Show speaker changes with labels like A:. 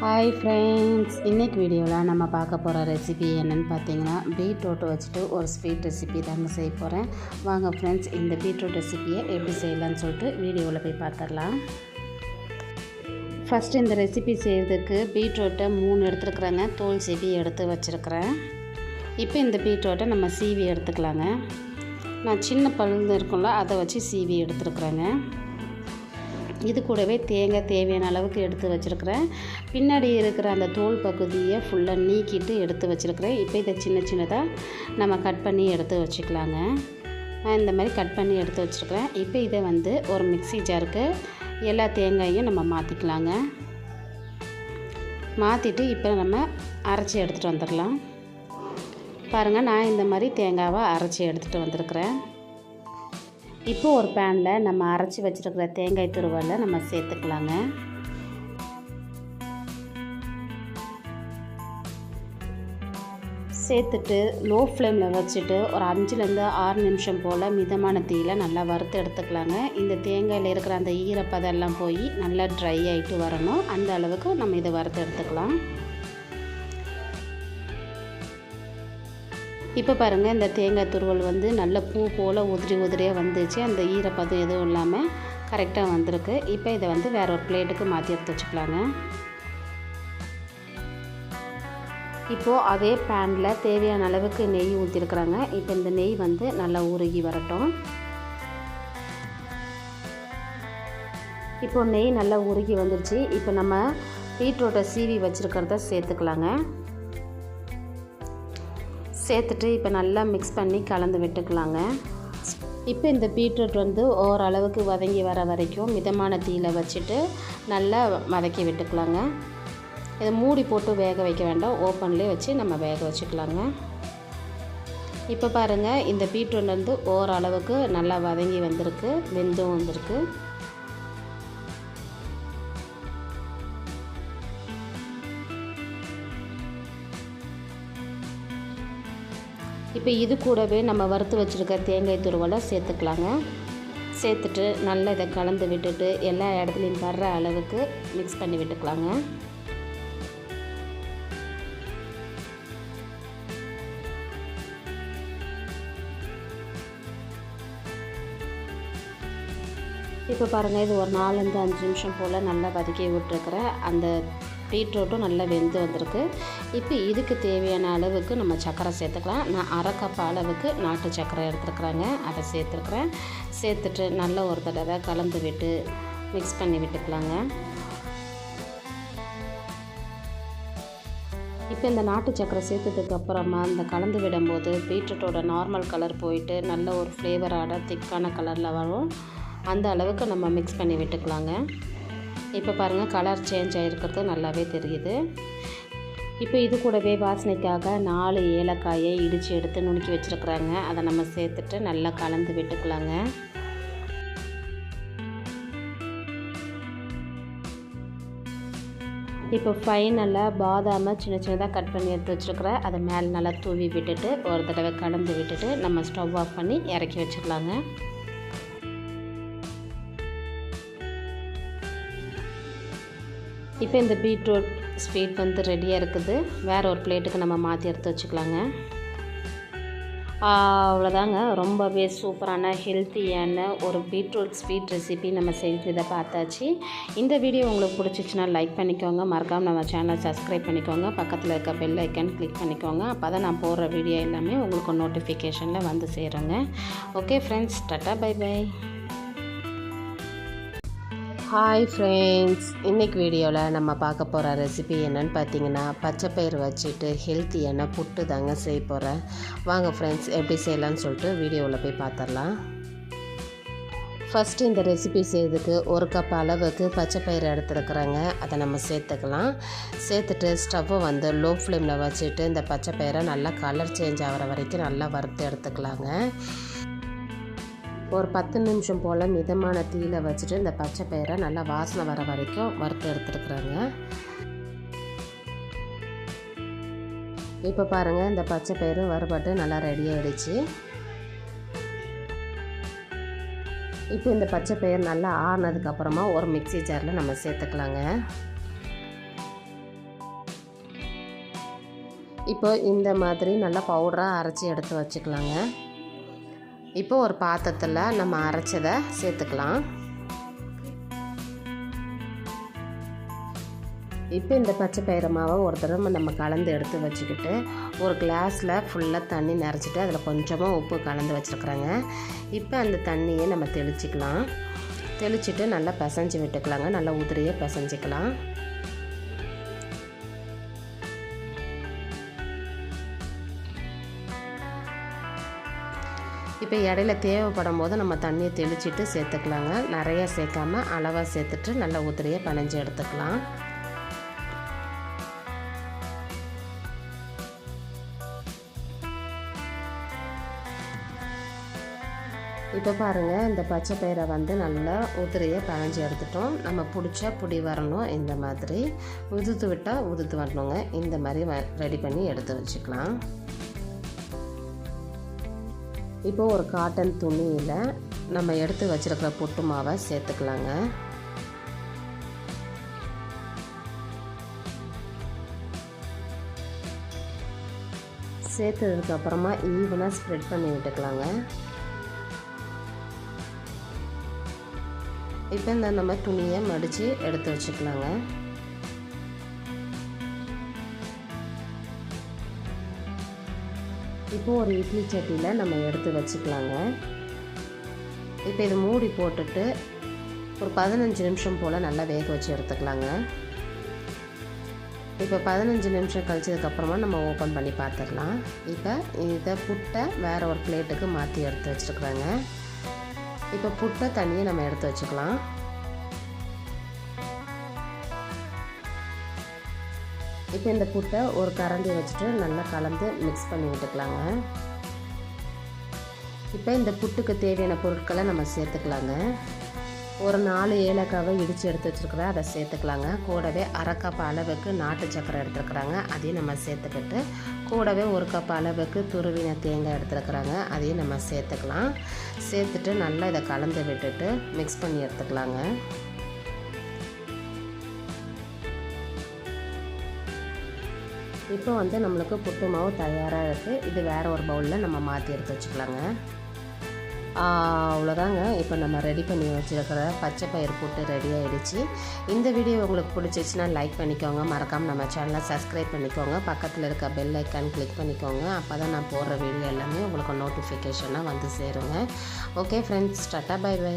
A: Hi friends இன்றைக்கி வீடியோவில் நம்ம பார்க்க போகிற ரெசிபி என்னென்னு பார்த்தீங்கன்னா பீட்ரூட்டை வச்சுட்டு ஒரு ஸ்வீட் ரெசிபி தாங்க செய்ய போகிறேன் வாங்க ஃப்ரெண்ட்ஸ் இந்த பீட்ரூட் ரெசிபியை எப்படி செய்யலான்னு சொல்லிட்டு வீடியோவில் போய் பார்த்துடலாம். ஃபஸ்ட்டு இந்த ரெசிபி செய்கிறதுக்கு பீட்ரூட்டை மூணு எடுத்துருக்குறேங்க. தோல் சீவி எடுத்து வச்சுருக்கிறேன். இப்போ இந்த பீட்ரூட்டை நம்ம சீவி எடுத்துக்கலாங்க. நான் சின்ன பழுந்து இருக்கும்ல அதை வச்சு சீவி எடுத்துருக்குறேங்க. இது கூடவே தேங்காய் தேவையான அளவுக்கு எடுத்து வச்சுருக்கிறேன். பின்னாடி இருக்கிற அந்த தோல் பகுதியை ஃபுல்லாக நீக்கிட்டு எடுத்து வச்சுருக்கிறேன். இப்போ இதை சின்ன சின்னதாக நம்ம கட் பண்ணி எடுத்து வச்சுக்கலாங்க. நான் இந்த மாதிரி கட் பண்ணி எடுத்து வச்சுருக்கிறேன். இப்போ இதை வந்து ஒரு மிக்சி ஜாருக்கு எல்லா தேங்காயும் நம்ம மாற்றிக்கலாங்க மாற்றிட்டு இப்போ நம்ம அரைச்சி எடுத்துகிட்டு வந்துடலாம். பாருங்கள் நான் இந்த மாதிரி தேங்காவை அரைச்சி எடுத்துகிட்டு வந்திருக்கிறேன். இப்போ ஒரு பேனில் நம்ம அரைச்சி வச்சுருக்கிற தேங்காய் துருவலை நம்ம சேர்த்துக்கலாங்க. சேர்த்துட்டு லோ ஃப்ளேமில் வச்சுட்டு ஒரு அஞ்சுலேருந்து ஆறு நிமிஷம் போல் மிதமான தீயில் நல்லா வறுத்து எடுத்துக்கலாங்க. இந்த தேங்காயில் இருக்கிற அந்த ஈரப்பதம் எல்லாம் போய் நல்லா ட்ரை ஆகிட்டு வரணும். அந்த அளவுக்கு நம்ம இதை வறுத்து எடுத்துக்கலாம். இப்போ பாருங்கள் இந்த தேங்காய் துருவல் வந்து நல்ல பூ போல் உதிரி உதிரியாக வந்துச்சு. அந்த ஈரப்பதம் எதுவும் இல்லாமல் கரெக்டாக வந்திருக்கு. இப்போ இதை வந்து வேற ஒரு பிளேட்டுக்கு மாற்றி எடுத்து வச்சுக்கலாங்க. இப்போது அதே பேனில் தேவையான அளவுக்கு நெய் ஊற்றிருக்குறாங்க இப்போ இந்த நெய் வந்து நல்லா உருகி வரட்டும். இப்போ நெய் நல்லா உருகி வந்துருச்சு. இப்போ நம்ம பீட்ரூட்டை சீவி வச்சுருக்கிறத சேர்த்துக்கலாங்க. சேர்த்துட்டு இப்போ நல்லா மிக்ஸ் பண்ணி கலந்து விட்டுக்கலாங்க. இப்போ இந்த பீட்ரூட் வந்து ஓரளவுக்கு வதங்கி வர வரைக்கும் மிதமான தீயில் வச்சுட்டு நல்லா வதக்கி விட்டுக்கலாங்க. இதை மூடி போட்டு வேக வைக்க வேண்டாம். ஓப்பன்லேயே வச்சு நம்ம வேக வச்சுக்கலாங்க. இப்போ பாருங்கள் இந்த பீட்ரூட் வந்து ஓரளவுக்கு நல்லா வதங்கி வந்திருக்கு வெந்தும் வந்திருக்கு. இப்போ இது கூடவே நம்ம வறுத்து வச்சுருக்க தேங்காய் துருவலை சேர்த்துக்கலாங்க. சேர்த்துட்டு நல்லா இதை கலந்து விட்டுட்டு எல்லா இடத்துலையும் வர்ற அளவுக்கு மிக்ஸ் பண்ணி விட்டுக்கலாங்க. இப்போ பாருங்கள் இது ஒரு நாலஞ்சு அஞ்சு நிமிஷம் போல் நல்லா வதக்கி விட்டுருக்குறேன் அந்த பீட்ரூட்டும் நல்லா வெந்து வந்திருக்கு. இப்போ இதுக்கு தேவையான அளவுக்கு நம்ம சர்க்கரை சேர்த்துக்கலாம். நான் அரை கப் அளவுக்கு நாட்டு சர்க்கரை எடுத்துருக்குறாங்க. அதை சேர்த்துருக்குறேன். சேர்த்துட்டு நல்ல ஒரு தடவை கலந்து விட்டு மிக்ஸ் பண்ணி விட்டுக்கலாங்க. இப்போ இந்த நாட்டு சக்கரை சேர்த்ததுக்கு அப்புறமா இந்த கலந்து விடும்போது பீட்ரூட்டோட நார்மல் கலர் போயிட்டு நல்ல ஒரு ஃப்ளேவரான திக்கான கலரில் வரும். அந்த அளவுக்கு நம்ம மிக்ஸ் பண்ணி விட்டுக்கலாங்க. இப்போ பாருங்கள் கலர் சேஞ்ச் ஆகிருக்கிறது நல்லாவே தெரியுது. இப்போ இது கூடவே வாசனைக்காக நாலு ஏலக்காயை இடித்து எடுத்து நுணுக்கி வச்சுருக்குறாங்க. அதை நம்ம சேர்த்துட்டு நல்லா கலந்து விட்டுக்கலாங்க. இப்போ ஃபைனலாக பாதாமை சின்ன சின்னதாக கட் பண்ணி எடுத்து வச்சுருக்குறேன். அதை மேலே நல்லா தூவி விட்டுட்டு ஒரு தடவை கலந்து விட்டுட்டு நம்ம ஸ்டவ் ஆஃப் பண்ணி இறக்கி வச்சுக்கலாங்க இப்போ இந்த பீட்ரூட் ஸ்வீட் வந்து ரெடியாக இருக்குது. வேறு ஒரு பிளேட்டுக்கு நம்ம மாற்றி எடுத்து வச்சுக்கலாங்க. அவ்வளோதாங்க. ரொம்பவே சூப்பரான ஹெல்த்தியான ஒரு பீட்ரூட் ஸ்வீட் ரெசிபி நம்ம செஞ்சதை பார்த்தாச்சு. இந்த வீடியோ உங்களுக்கு பிடிச்சிச்சின்னா லைக் பண்ணிக்கோங்க. மறக்காமல் நம்ம சேனலை சப்ஸ்கிரைப் பண்ணிக்கோங்க. பக்கத்தில் இருக்க பெல் ஐக்கன் கிளிக் பண்ணிக்கோங்க. அப்போ தான் நான் போடுற வீடியோ எல்லாமே உங்களுக்கு நோட்டிஃபிகேஷனில் வந்து சேருங்க. Okay friends tata bye bye hi friends இன்றைக்கி வீடியோவில் நம்ம பார்க்க போகிற ரெசிபி என்னன்னு பார்த்தீங்கன்னா பச்சைப்பயிறு வச்சுட்டு ஹெல்த்தியான புட்டு தாங்க செய்ய போகிறேன் வாங்க ஃப்ரெண்ட்ஸ் எப்படி செய்யலான்னு சொல்லிட்டு வீடியோவில் போய் பார்த்துடலாம். ஃபஸ்ட்டு இந்த ரெசிபி செய்யறதுக்கு ஒரு கப் அளவுக்கு பச்சை பயிறு எடுத்துருக்குறேங்க. அதை நம்ம சேர்த்துக்கலாம். சேர்த்துட்டு ஸ்டவ்வை வந்து லோ ஃப்ளேமில் வச்சுட்டு இந்த பச்சை பயிரை நல்லா கலர் சேஞ்ச் ஆகிற வரைக்கும் நல்லா வறுத்து எடுத்துக்கலாங்க. ஒரு பத்து நிமிஷம் போல் மிதமான தீயில் வச்சுட்டு இந்த பச்சை பயிரை நல்லா வாசனை வர வரைக்கும் வறுத்து எடுத்துருக்குறாங்க. இப்போ பாருங்கள் இந்த பச்சை பயிறு வறுபட்டு நல்லா ரெடி ஆகிடுச்சு இப்போ இந்த பச்சை பயிர் நல்லா ஆறினதுக்கப்புறமா ஒரு மிக்ஸி ஜாரில் நம்ம சேர்த்துக்கலாங்க. இப்போ இந்த மாதிரி நல்லா பவுடராக அரைச்சி எடுத்து வச்சுக்கலாங்க. இப்போ ஒரு பாத்திரத்தில் நம்ம அரைச்சதை சேர்த்துக்கலாம். இப்போ இந்த பச்சை பயிறு மாவை ஒரு தடவை நம்ம கலந்து எடுத்து வச்சுக்கிட்டு ஒரு கிளாஸில் ஃபுல்லாக தண்ணி நிறச்சிட்டு அதில் கொஞ்சமாக உப்பு கலந்து வச்சுருக்குறேங்க. இப்போ அந்த தண்ணியை நம்ம தெளிச்சிக்கலாம். தெளிச்சிட்டு நல்லா பிசைஞ்சு விட்டுக்கலாங்க. நல்லா உதிரியாக பிசைஞ்சிக்கலாம். இப்போ இடையில தேவைப்படும் போது நம்ம தண்ணியை தெளிச்சிட்டு சேர்த்துக்கலாங்க. நிறைய சேர்க்காம அளவாக சேர்த்துட்டு நல்லா உதிரியாக பனைஞ்சு எடுத்துக்கலாம். இப்போ பாருங்கள் இந்த பச்சை பயிரை வந்து நல்லா உதிரியை பனைஞ்சு எடுத்துட்டோம். நம்ம பிடிச்சா பிடி வரணும் இந்த மாதிரி. உதுத்து விட்டால் உதுத்து வரணுங்க. இந்த மாதிரி ரெடி பண்ணி எடுத்து வச்சுக்கலாம். இப்போ ஒரு காட்டன் துணியில் நம்ம எடுத்து வச்சுருக்கிற புட்டு மாவை சேர்த்துக்கலாங்க. சேர்த்ததுக்கு அப்புறமா ஈவனாக ஸ்ப்ரெட் பண்ணி விட்டுக்கலாங்க. இப்போ இந்த நம்ம துணியை மடித்து எடுத்து வச்சுக்கலாங்க. இப்போது ஒரு இட்லி சட்டியில் நம்ம எடுத்து வச்சுக்கலாங்க. இப்போ இது மூடி போட்டுட்டு ஒரு பதினஞ்சு நிமிஷம் போல் நல்லா வேக வச்சு எடுத்துக்கலாங்க. இப்போ பதினஞ்சு நிமிஷம் கழிச்சதுக்கப்புறமா நம்ம ஓப்பன் பண்ணி பார்த்துடலாம். இப்போ இதை புட்டை வேறு ஒரு பிளேட்டுக்கு மாற்றி எடுத்து வச்சுருக்குறாங்க. இப்போ புட்டை தண்ணியை நம்ம எடுத்து வச்சுக்கலாம். இப்போ இந்த புட்டை ஒரு கரண்டி வச்சுட்டு நல்லா கலந்து மிக்ஸ் பண்ணி விட்டுக்கலாங்க. இப்போ இந்த புட்டுக்கு தேவையான பொருட்களை நம்ம சேர்த்துக்கலாங்க. ஒரு நாலு ஏலக்காவை இடித்து எடுத்து வச்சுருக்குறேன் அதை சேர்த்துக்கலாங்க. கூடவே அரை கப் அளவுக்கு நாட்டு சக்கரை எடுத்துருக்குறாங்க. அதையும் நம்ம சேர்த்துக்கிட்டு கூடவே ஒரு கப் அளவுக்கு துருவின தேங்காய் எடுத்துருக்குறாங்க. அதையும் நம்ம சேர்த்துக்கலாம். சேர்த்துட்டு நல்லா இதை கலந்து விட்டுட்டு மிக்ஸ் பண்ணி எடுத்துக்கலாங்க. இப்போ வந்து நம்மளுக்கு புட்டு மாவு தயாராக இருக்குது இது வேறு ஒரு பவுலில் நம்ம மாற்றி எடுத்து வச்சுக்கலாங்க. அவ்வளோதாங்க. இப்போ நம்ம ரெடி பண்ணி வச்சுருக்கிற பச்சை பயிர் புட்டு ரெடி ஆகிடுச்சு இந்த வீடியோ உங்களுக்கு பிடிச்சிச்சின்னா லைக் பண்ணிக்கோங்க. மறக்காமல் நம்ம சேனலை சப்ஸ்கிரைப் பண்ணிக்கோங்க. பக்கத்தில் இருக்க பெல் ஐக்கான் கிளிக் பண்ணிக்கோங்க. அப்போ தான் நான் போடுற வீடியோ எல்லாமே உங்களுக்கு நோட்டிஃபிகேஷனாக வந்து சேருங்க. Okay friends tata bye bye